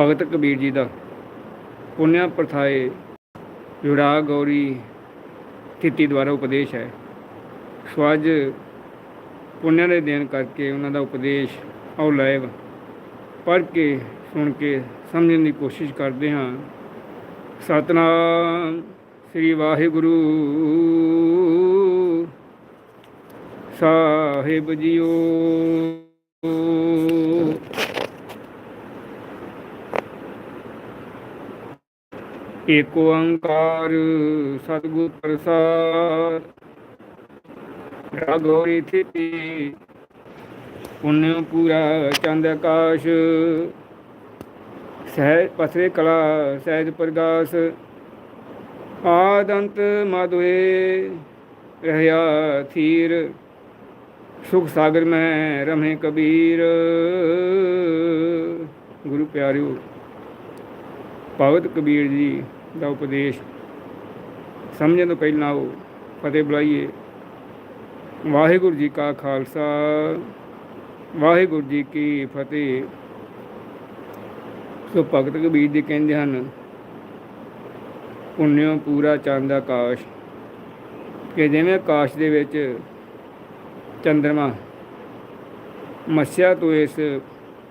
ਭਗਤ ਕਬੀਰ ਜੀ ਦਾ ਪੁੰਨਿਆ ਪ੍ਰਥਾਏ ਜੁੜਾ ਗੌਰੀ ਥਿੱਤੀ ਦੁਆਰਾ ਉਪਦੇਸ਼ ਹੈ। ਸੋ ਅੱਜ ਪੁੰਨਿਆ ਦੇ ਦਿਨ ਕਰਕੇ ਉਹਨਾਂ ਦਾ ਉਪਦੇਸ਼ ਆਓ ਲਾਈਵ ਪੜ੍ਹ ਕੇ, ਸੁਣ ਕੇ, ਸਮਝਣ ਦੀ ਕੋਸ਼ਿਸ਼ ਕਰਦੇ ਹਾਂ। ਸਤਨਾਮ ਸ੍ਰੀ ਵਾਹਿਗੁਰੂ। ਸਾਹਿਬ ਜੀਓ। ਏਕ ਓੰਕਾਰ ਸਤਿਗੁਰ ਪ੍ਰਸਾਦ। ਰਾਗੋਰੀ ਥਿਤੀ ਪੁੰਨਿ ਪੂਰਾ ਚੰਦ ਆਕਾਸ਼। ਸਹਿ ਪਸਰੇ ਕਲਾ ਸਹਿਜ ਪ੍ਰਗਾਸ। ਆਦੰਤ ਮਧੁਏ ਰਹਿਆ ਥੀਰ। ਸੁਖ ਸਾਗਰ ਮੈਂ ਰਮੇ ਕਬੀਰ। ਗੁਰੂ ਪਿਆਰਿਓ ਭਗਤ ਕਬੀਰ ਜੀ ਦਾ ਉਪਦੇਸ਼ ਸਮਝਣ ਤੋਂ ਪਹਿਲਾਂ ਉਹ ਫਤਿਹ ਬੁਲਾਈਏ। ਵਾਹਿਗੁਰੂ ਜੀ ਕਾ ਖਾਲਸਾ, ਵਾਹਿਗੁਰੂ ਜੀ ਕੀ ਫਤਿਹ। ਸੋ ਭਗਤ ਕਬੀਰ ਜੀ ਕਹਿੰਦੇ ਹਨ, ਪੁੰਨਿਓ ਪੂਰਾ ਚੰਦ ਆਕਾਸ਼, ਕਿ ਜਿਵੇਂ ਆਕਾਸ਼ ਦੇ ਵਿੱਚ ਚੰਦਰਮਾ ਮੱਸਿਆ ਤੋਂ ਇਸ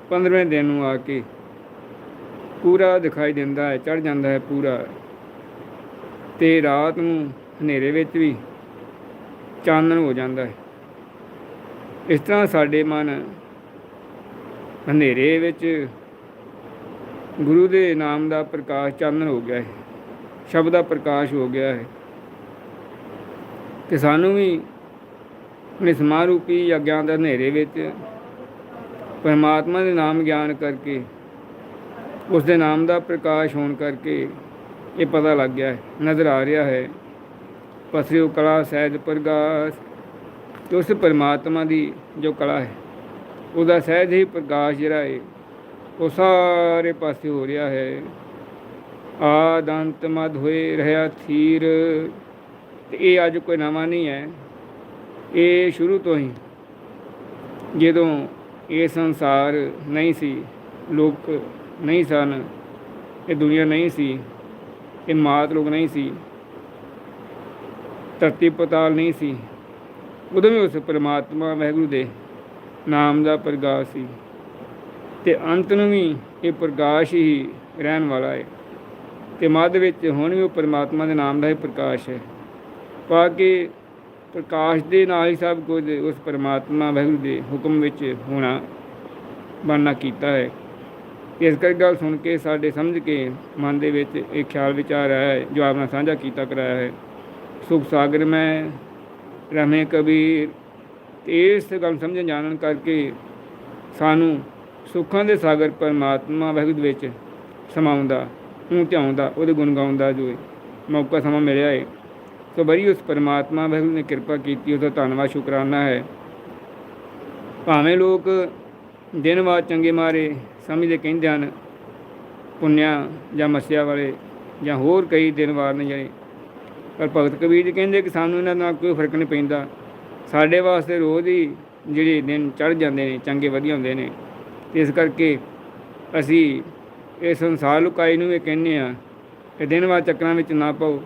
15ਵੇਂ ਦਿਨ ਨੂੰ ਆ ਕੇ ਪੂਰਾ ਦਿਖਾਈ ਦਿੰਦਾ ਹੈ ਚੜ ਜਾਂਦਾ ਹੈ ਪੂਰਾ। ਤੇ ਰਾਤ ਨੂੰ ਹਨੇਰੇ ਵਿੱਚ ਵੀ ਚਾਨਣ ਹੋ ਜਾਂਦਾ ਹੈ। ਇਸ ਤਰ੍ਹਾਂ ਸਾਡੇ ਮਨ ਹਨੇਰੇ ਵਿੱਚ ਗੁਰੂ ਦੇ ਨਾਮ ਦਾ ਪ੍ਰਕਾਸ਼ ਚਾਨਣ ਹੋ ਗਿਆ ਹੈ, ਸ਼ਬਦ ਦਾ ਪ੍ਰਕਾਸ਼ ਹੋ ਗਿਆ ਹੈ। ਤੇ ਸਾਨੂੰ ਵੀ ਨਿਸਮਾ ਰੂਪੀ ਅਗਿਆਨ ਦੇ ਹਨੇਰੇ ਵਿੱਚ ਪਰਮਾਤਮਾ ਦੇ ਨਾਮ ਗਿਆਨ ਕਰਕੇ ਉਸ ਦੇ ਨਾਮ ਦਾ ਪ੍ਰਕਾਸ਼ ਹੋਣ ਕਰਕੇ ਇਹ ਪਤਾ ਲੱਗ ਗਿਆ ਹੈ ਨਜ਼ਰ ਆ ਰਿਹਾ ਹੈ। ਪਸਰਿਓ ਕਲਾ ਸਹਿਜ ਪ੍ਰਗਾਸ, ਤੇ ਉਸ ਪਰਮਾਤਮਾ ਦੀ ਜੋ ਕਲਾ ਹੈ, ਉਹਦਾ ਸਹਿਜ ਹੀ ਪ੍ਰਕਾਸ਼ ਜਿਹੜਾ ਹੈ, ਉਹ ਸਾਰੇ ਪਾਸੇ ਹੋ ਰਿਹਾ ਹੈ। ਆਦੰਤ ਮਦ ਹੋਏ ਰਹਾ ਥੀਰ, ਤੇ ਇਹ ਅੱਜ ਕੋਈ ਨਵਾਂ ਨਹੀਂ ਹੈ। ਇਹ ਸ਼ੁਰੂ ਤੋਂ ਹੀ ਜਦੋਂ ਇਹ ਸੰਸਾਰ ਨਹੀਂ ਸੀ, ਲੋਕ ਨਹੀਂ ਸਨ। ਇਹ ਦੁਨੀਆ ਨਹੀਂ ਸੀ। ਇਹ ਮਾਤ ਲੋਕ ਨਹੀਂ ਸੀ। ਧਰਤੀ ਪਤਾਲ ਨਹੀਂ ਸੀ। ਉਦੋਂ ਵੀ ਉਸ ਪਰਮਾਤਮਾ ਵਾਹਿਗੁਰੂ ਦੇ ਨਾਮ ਦਾ ਪ੍ਰਗਾਸ਼ ਸੀ। ਤੇ ਅੰਤ ਨੂੰ ਵੀ ਇਹ ਪ੍ਰਕਾਸ਼ ਹੀ ਰਹਿਣ ਵਾਲਾ ਹੈ। ਤੇ ਮੱਧ ਵਿੱਚ ਹੁਣ ਵੀ ਉਹ ਪਰਮਾਤਮਾ ਦੇ ਨਾਮ ਦਾ ਹੀ ਪ੍ਰਕਾਸ਼ ਹੈ। ਪਾ ਕੇ ਪ੍ਰਕਾਸ਼ ਦੇ ਨਾਲ ਹੀ ਸਭ ਕੁਝ ਉਸ ਪਰਮਾਤਮਾ ਵਾਹਿਗੁਰੂ ਦੇ ਹੁਕਮ ਵਿੱਚ ਹੋਣਾ ਬਣਨਾ ਕੀਤਾ ਹੈ। ਇਸ ਕਰਕੇ ਗੱਲ ਸੁਣ ਕੇ ਸਾਡੇ ਸਮਝ ਕੇ ਮਨ ਦੇ ਵਿੱਚ ਇਹ ਖਿਆਲ ਵਿਚਾਰ ਆਇਆ ਹੈ, ਜੋ ਆਪਣਾ ਸਾਂਝਾ ਕੀਤਾ ਕਰਾਇਆ ਹੈ। ਸੁਖ ਸਾਗਰ ਮੈਂ ਰਮੇ ਕਬੀਰ ਇਸ ਗੱਲ ਸਮਝਣ ਜਾਣਨ ਕਰਕੇ ਸਾਨੂੰ ਸੁੱਖਾਂ ਦੇ ਸਾਗਰ ਪਰਮਾਤਮਾ ਵਾਹਿਗੁਰੂ ਵਿੱਚ ਸਮਾਉਂਦਾ ਨੂੰ ਧਿਆਉਂਦਾ, ਉਹਦੇ ਗੁਣ ਗਾਉਣ ਦਾ ਜੋ ਮੌਕਾ ਸਮਾਂ ਮਿਲਿਆ ਹੈ ਸੋ ਬੜੀ ਉਸ ਪਰਮਾਤਮਾ ਵਾਹਿਗੁਰੂ ਨੇ ਕਿਰਪਾ ਕੀਤੀ ਉਸ ਧੰਨਵਾਦ, ਸ਼ੁਕਰਾਨਾ ਹੈ। ਭਾਵੇਂ ਲੋਕ ਦਿਨ ਬਾਅਦ ਚੰਗੇ ਮਾਰੇ ਸਮਝਦੇ ਕਹਿੰਦੇ ਹਨ, ਪੁੰਨਿਆ ਜਾਂ ਮਸਿਆ ਵਾਲੇ ਜਾਂ ਹੋਰ ਕਈ ਦਿਨ ਵਾਰ ਨੇ ਜਿਹੜੇ। ਪਰ ਭਗਤ ਕਬੀਰ ਜੀ ਕਹਿੰਦੇ ਕਿ ਸਾਨੂੰ ਇਹਨਾਂ ਨਾਲ ਕੋਈ ਫ਼ਰਕ ਨਹੀਂ ਪੈਂਦਾ। ਸਾਡੇ ਵਾਸਤੇ ਰੋਜ਼ ਹੀ ਜਿਹੜੇ ਦਿਨ ਚੜ ਜਾਂਦੇ ਨੇ, ਚੰਗੇ ਵਧੀਆ ਹੁੰਦੇ ਨੇ। ਇਸ ਕਰਕੇ ਅਸੀਂ ਇਸ ਸੰਸਾਰ ਲੁਕਾਈ ਨੂੰ ਇਹ ਕਹਿੰਦੇ ਆ ਕਿ ਦਿਨ ਵਾਰ ਚੱਕਰਾਂ ਵਿੱਚ ਨਾ ਪਾਓ।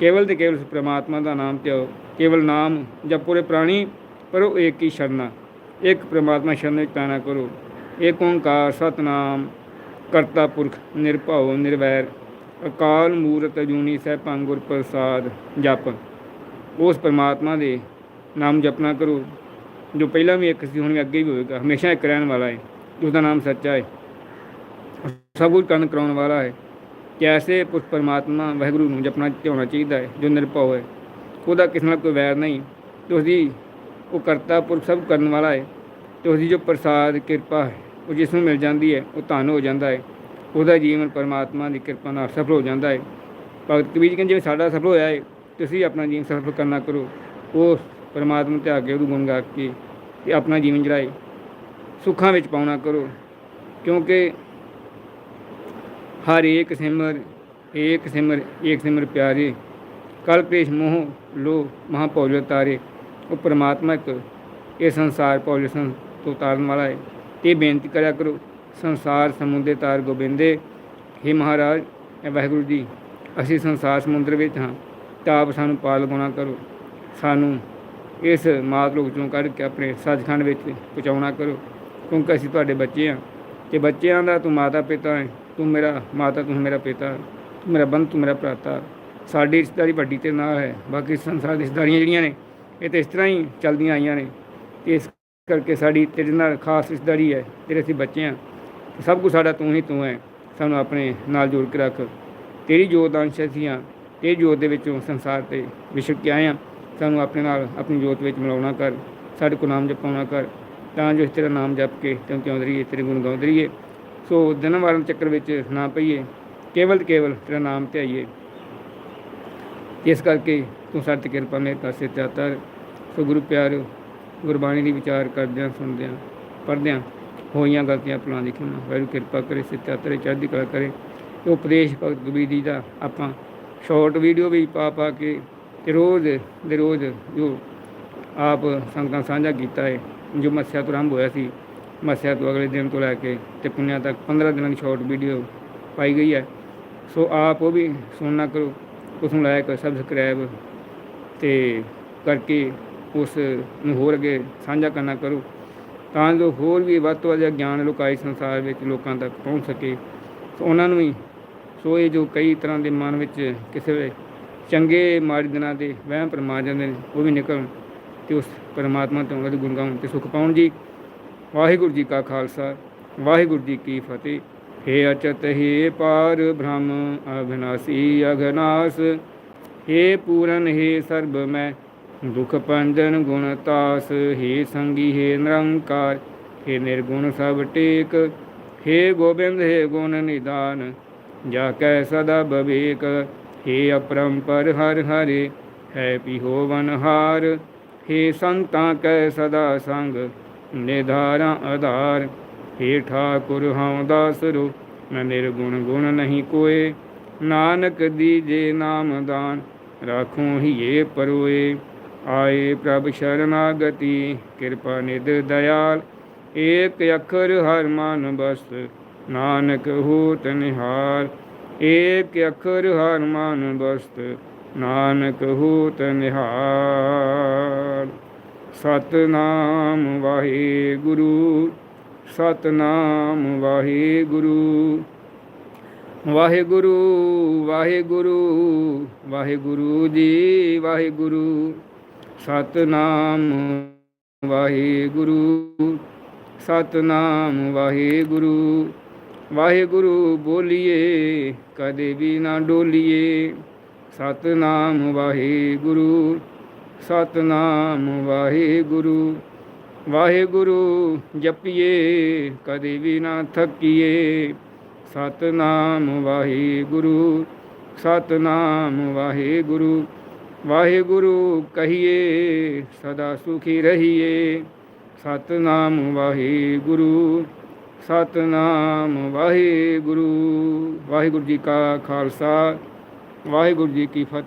ਕੇਵਲ ਤੇ ਕੇਵਲ ਉਸ ਪ੍ਰਮਾਤਮਾ ਦਾ ਨਾਮ ਧਿਆਓ। ਕੇਵਲ ਨਾਮ ਜਾਂ ਪੂਰੇ ਪ੍ਰਾਣੀ, ਪਰ ਉਹ ਇੱਕ ਹੀ ਸ਼ਰਨਾ ਇੱਕ ਪ੍ਰਮਾਤਮਾ ਸ਼ਰਨ ਵਿੱਚ ਪੈਣਾ ਕਰੋ। ਏਕ ਓੰਕਾਰ ਸਤਨਾਮ, ਕਰਤਾ ਪੁਰਖ ਨਿਰਭਉ ਨਿਰਵੈਰ, ਅਕਾਲ ਮੂਰਤ ਅਜੂਨੀ ਸਹਿਬੰ ਗੁਰ ਪ੍ਰਸਾਦ ਜਪ। ਉਸ ਪਰਮਾਤਮਾ ਦੇ ਨਾਮ ਜਪਣਾ ਕਰੋ, ਜੋ ਪਹਿਲਾਂ ਵੀ ਇੱਕ ਸੀ, ਹੁਣ ਵੀ ਅੱਗੇ ਵੀ ਹੋਵੇਗਾ, ਹਮੇਸ਼ਾ ਇੱਕ ਰਹਿਣ ਵਾਲਾ ਹੈ ਉਸ ਦਾ ਨਾਮ ਸੱਚਾ ਹੈ। ਸਭ ਕੁਝ ਕਰਨ ਕਰਾਉਣ ਵਾਲਾ ਹੈ। ਕੈਸੇ ਪੁਰਖ ਪਰਮਾਤਮਾ ਵਾਹਿਗੁਰੂ ਨੂੰ ਜਪਣਾ ਚਾਹਣਾ ਚਾਹੀਦਾ ਹੈ, ਜੋ ਨਿਰਭਉ ਹੈ? ਉਹਦਾ ਕਿਸੇ ਨਾਲ ਕੋਈ ਵੈਰ ਨਹੀਂ। ਤੇ ਉਸਦੀ ਉਹ ਕਰਤਾ ਪੁਰਖ ਸਭ ਕਰਨ ਵਾਲਾ ਹੈ, ਤੇ ਉਸਦੀ ਜੋ ਪ੍ਰਸਾਦ, ਕਿਰਪਾ ਹੈ ਉਹ ਜਿਸ ਨੂੰ ਮਿਲ ਜਾਂਦੀ ਹੈ, ਉਹ ਧਨ ਹੋ ਜਾਂਦਾ ਹੈ। ਉਹਦਾ ਜੀਵਨ ਪਰਮਾਤਮਾ ਦੀ ਕਿਰਪਾ ਨਾਲ ਸਫਲ ਹੋ ਜਾਂਦਾ ਹੈ। ਭਗਤ ਕਬੀਰ ਕਹਿੰਦੇ ਜਿਵੇਂ ਸਾਡਾ ਸਫਲ ਹੋਇਆ ਹੈ, ਤੁਸੀਂ ਆਪਣਾ ਜੀਵਨ ਸਫਲ ਕਰਨਾ ਕਰੋ। ਉਹ ਪਰਮਾਤਮਾ ਤੇ ਅੱਗੇ ਉਹਨੂੰ ਗੁਣ ਗਾ ਕੇ ਤੇ ਆਪਣਾ ਜੀਵਨ ਜਿਹੜਾ ਹੈ ਸੁੱਖਾਂ ਵਿੱਚ ਪਾਉਣਾ ਕਰੋ, ਕਿਉਂਕਿ ਹਰ ਏਕ ਸਿਮਰ ਏਕ ਸਿਮਰ ਏਕ ਸਿਮਰ ਪਿਆਰੇ। ਕਲ, ਪੇਸ਼, ਮੋਹ ਲੋ ਮਹਾ ਭੌਲ ਤਾਰੇ। ਉਹ ਪਰਮਾਤਮਾ ਇੱਕ ਇਹ ਸੰਸਾਰ ਭੌਲ ਤੋਂ ਤਾਰਨ ਵਾਲਾ ਹੈ। ਤੇ ਬੇਨਤੀ ਕਰਿਆ ਕਰੋ, ਸੰਸਾਰ ਸਮੁੰਦਰ ਤਾਰ ਗੋਬਿੰਦੇ हे ਮਹਾਰਾਜ ਵਾਹਿਗੁਰੂ ਜੀ, ਅਸੀਂ ਸੰਸਾਰ ਸਮੁੰਦਰ ਵਿੱਚ ਹਾਂ, ਤਾਂ ਆਪ ਸਾਨੂੰ ਪਾਰ ਲਗਾਉਣਾ ਕਰੋ। ਸਾਨੂੰ ਇਸ ਮਾਤ ਲੋਕ ਚੋਂ ਕੱਢ ਕੇ ਆਪਣੇ ਸੱਚਖੰਡ ਵਿੱਚ ਪਹੁੰਚਾਉਣਾ ਕਰੋ, ਕਿਉਂਕਿ ਅਸੀਂ ਤੁਹਾਡੇ ਬੱਚੇ ਹਾਂ। ਤੇ ਬੱਚਿਆਂ ਦਾ ਤੂੰ ਮਾਤਾ ਪਿਤਾ ਹੈ, ਤੂੰ ਮੇਰਾ ਮਾਤਾ, ਤੂੰ ਮੇਰਾ ਪਿਤਾ, ਤੂੰ ਮੇਰਾ ਬੰਧ ਤੂੰ ਮੇਰਾ ਭਰਾਤਾ। ਸਾਡੀ ਰਿਸ਼ਤੇਦਾਰੀ ਵੱਡੀ ਤੇ ਨਾਲ ਹੈ, ਬਾਕੀ ਸੰਸਾਰ ਦੀ ਰਿਸ਼ਤੇਦਾਰੀਆਂ ਜਿਹੜੀਆਂ ਨੇ, ਇਹ ਤੇ ਇਸ ਤਰ੍ਹਾਂ ਹੀ ਚੱਲਦੀਆਂ ਆਈਆਂ ਨੇ। ਤੇ ਇਸ ਕਰਕੇ ਸਾਡੀ ਤੇਰੇ ਨਾਲ ਖਾਸ ਰਿਸ਼ਤੇਦਾਰੀ ਹੈ, ਤੇਰੇ ਅਸੀਂ ਬੱਚੇ ਹਾਂ। ਸਭ ਕੁਝ ਸਾਡਾ ਤੂੰ ਹੀ ਤੂੰ ਹੈ, ਸਾਨੂੰ ਆਪਣੇ ਨਾਲ ਜੋੜ ਕੇ ਰੱਖ। ਤੇਰੀ ਜੋਤ ਅੰਸ਼ ਅਸੀਂ ਹਾਂ। ਤੇਰੀ ਜੋਤ ਦੇ ਵਿੱਚੋਂ ਸੰਸਾਰ ਤੇ ਵਿਸ਼ਵ ਕੇ ਆਏ ਹਾਂ। ਸਾਨੂੰ ਆਪਣੇ ਨਾਲ ਆਪਣੀ ਜੋਤ ਵਿੱਚ ਮਿਲਾਉਣਾ ਕਰ, ਸਾਡੇ ਕੋ ਨਾਮ ਜਪਾਉਣਾ ਕਰ। ਤਾਂ ਜੋ ਅਸੀਂ ਤੇਰਾ ਨਾਮ ਜਪ ਕੇ ਤੈਨੂੰ ਕਿਉਂ ਰਹੀਏ ਤੇਰੇ ਗੁਣ ਗਾਉਂਦੇ ਰਹੀਏ। ਸੋ ਦਿਨ ਵਾਰਨ ਚੱਕਰ ਵਿੱਚ ਨਾ ਪਈਏ। ਕੇਵਲ ਤੇ ਕੇਵਲ ਤੇਰਾ ਨਾਮ ਤੇ ਆਈਏ ਇਸ ਕਰਕੇ ਤੂੰ ਸਾਡੇ ਤੇ ਕਿਰਪਾ ਮੇਰੇ ਪਾਸੇ ਚਾਤਰ ਸੋ ਗੁਰੂ ਪਿਆਰਿਓ ਗੁਰਬਾਣੀ ਦੀ ਵਿਚਾਰ ਕਰਦਿਆਂ, ਸੁਣਦਿਆਂ, ਪੜ੍ਹਦਿਆਂ ਹੋਈਆਂ ਗਲਤੀਆਂ ਭੁਲਾਂ ਦੀ ਖਿਮਾ। ਕਿਰਪਾ ਕਰੇ ਸਿੱਧਾ ਤੇਰੇ ਚੜ੍ਹਦੀ ਕਲਾ ਕਰੇ। ਤੇ ਉਪਦੇਸ਼ ਭਗਤ ਕਬੀਰ ਜੀ ਦਾ ਆਪਾਂ ਸ਼ਾਰਟ ਵੀਡੀਓ ਵੀ ਪਾ ਪਾ ਕੇ ਤੇ ਰੋਜ਼ ਦੇ ਰੋਜ਼ ਜੋ ਆਪ ਸੰਗਤਾਂ ਸਾਂਝਾ ਕੀਤਾ ਹੈ ਜੋ ਮੱਸਿਆ ਤੋਂ ਆਰੰਭ ਹੋਇਆ ਸੀ, ਮੱਸਿਆ ਤੋਂ ਅਗਲੇ ਦਿਨ ਤੋਂ ਲੈ ਕੇ ਤੇ ਪੁੰਨਿਆ ਤੱਕ 15 ਦਿਨਾਂ ਦੀ ਸ਼ਾਰਟ ਵੀਡੀਓ ਪਾਈ ਗਈ ਹੈ। ਸੋ ਆਪ ਉਹ ਵੀ ਸੁਣਨਾ ਕਰੋ ਉਸ ਨੂੰ ਲਾਇਕ ਸਬਸਕ੍ਰਾਈਬ ਤੇ ਕਰਕੇ ਉਸ ਨੂੰ ਹੋਰ ਅੱਗੇ ਸਾਂਝਾ ਕਰਨਾ ਕਰੋ, ਤਾਂ ਜੋ ਹੋਰ ਵੀ ਵੱਧ ਤੋਂ ਵੱਧ ਗਿਆਨ ਲੋਕਾਈ ਸੰਸਾਰ ਵਿੱਚ ਲੋਕਾਂ ਤੱਕ ਪਹੁੰਚ ਸਕੇ। ਸੋ ਉਹਨਾਂ ਨੂੰ ਵੀ ਸੋ ਇਹ ਜੋ ਕਈ ਤਰ੍ਹਾਂ ਦੇ ਮਨ ਵਿੱਚ ਕਿਸੇ ਵੇਲੇ ਚੰਗੇ ਮਾੜੇ ਦਿਨਾਂ ਦੇ ਵਹਿਮ ਪਰਮਾ ਜਾਂਦੇ ਨੇ ਉਹ ਵੀ ਨਿਕਲਣ ਤੇ ਉਸ ਪਰਮਾਤਮਾ ਤੋਂ ਵੱਧ ਗੁਣ ਗਾਉਣ ਤੇ ਸੁਖ ਪਾਉਣ ਜੀ। ਵਾਹਿਗੁਰੂ ਜੀ ਕਾ ਖਾਲਸਾ, ਵਾਹਿਗੁਰੂ ਜੀ ਕੀ ਫਤਿਹ। ਹੇ ਅਚਤ, ਹੇ ਪਾਰ ਬ੍ਰਹਮ, ਅਭਿਨਾਸੀ ਅਗਨਾਸ। ਹੇ ਪੂਰਨ, ਹੇ ਸਰਬ ਮੈਂ ਦੁਖ ਪੰਜਨ ਗੁਣ ਤਾਸ, ਹੇ ਸੰਗੀ, ਹੇ ਨਿਰੰਕਾਰ, ਹੇ ਨਿਰਗੁਣ ਸਭ ਟੇਕ, ਹੇ ਗੋਬਿੰਦ, ਹੇ ਗੁਣ ਨਿਦਾਨ, ਜਾ ਕੈ ਸਦਾ ਬਵੇਕ, ਹੇ ਅਪਰੰਪਰ ਹਰ ਹਰੇ, ਹੈ ਪਿਹੋਵਨ ਹਾਰ ਹੇ ਸੰਤਾਂ ਕੈ ਸਦਾ ਸੰਗ, ਨਿਧਾਰਾ ਆਧਾਰ, ਹੇ ਠਾਕੁਰ ਹਉ ਦਾਸਰੋ ਮੈਂ ਨਿਰਗੁਣ ਗੁਣ ਨਹੀਂ ਕੋਏ, ਨਾਨਕ ਦੀਜੇ ਨਾਮ ਦਾਨ, ਰਾਖੋ ਹੀਏ ਪਰੋਏ। ਆਏ ਪ੍ਰਭ ਸ਼ਰਨਾਗਤੀ, ਕਿਰਪਾ ਨਿਧ ਦਇਆਲ। ਏਕ ਅੱਖਰ ਹਰ ਮਨ ਬਸਤ ਨਾਨਕ ਹੋਤ ਨਿਹਾਲ ਏਕ ਅੱਖਰ ਹਰ ਮਨ ਬਸਤ ਨਾਨਕ ਹੋਤ ਨਿਹਾਲ ਸਤਨਾਮ ਵਾਹਿਗੁਰੂ ਸਤਨਾਮ ਵਾਹਿਗੁਰੂ। ਵਾਹਿਗੁਰੂ ਵਾਹਿਗੁਰੂ ਵਾਹਿਗੁਰੂ ਜੀ, ਵਾਹਿਗੁਰੂ। ਸਤਨਾਮ ਵਾਹਿਗੁਰੂ ਸਤਨਾਮ ਵਾਹਿਗੁਰੂ। ਵਾਹਿਗੁਰੂ ਬੋਲੀਏ, ਕਦੇ ਵੀ ਨਾ ਡੋਲੀਏ। ਸਤਨਾਮ ਵਾਹਿਗੁਰੂ ਸਤਨਾਮ ਵਾਹਿਗੁਰੂ। ਵਾਹਿਗੁਰੂ ਜਪੀਏ, ਕਦੇ ਵੀ ਨਾ ਥੱਕੀਏ। ਸਤਨਾਮ ਵਾਹਿਗੁਰੂ ਸਤਨਾਮ ਵਾਹਿਗੁਰੂ। ਵਾਹਿਗੁਰੂ ਕਹੀਏ, ਸਦਾ ਸੁਖੀ ਰਹੀਏ। ਸਤਨਾਮ ਵਾਹਿਗੁਰੂ ਸਤਨਾਮ ਵਾਹਿਗੁਰੂ। ਵਾਹਿਗੁਰੂ ਜੀ ਕਾ ਖਾਲਸਾ, ਵਾਹਿਗੁਰੂ ਜੀ ਕੀ ਫਤਿਹ।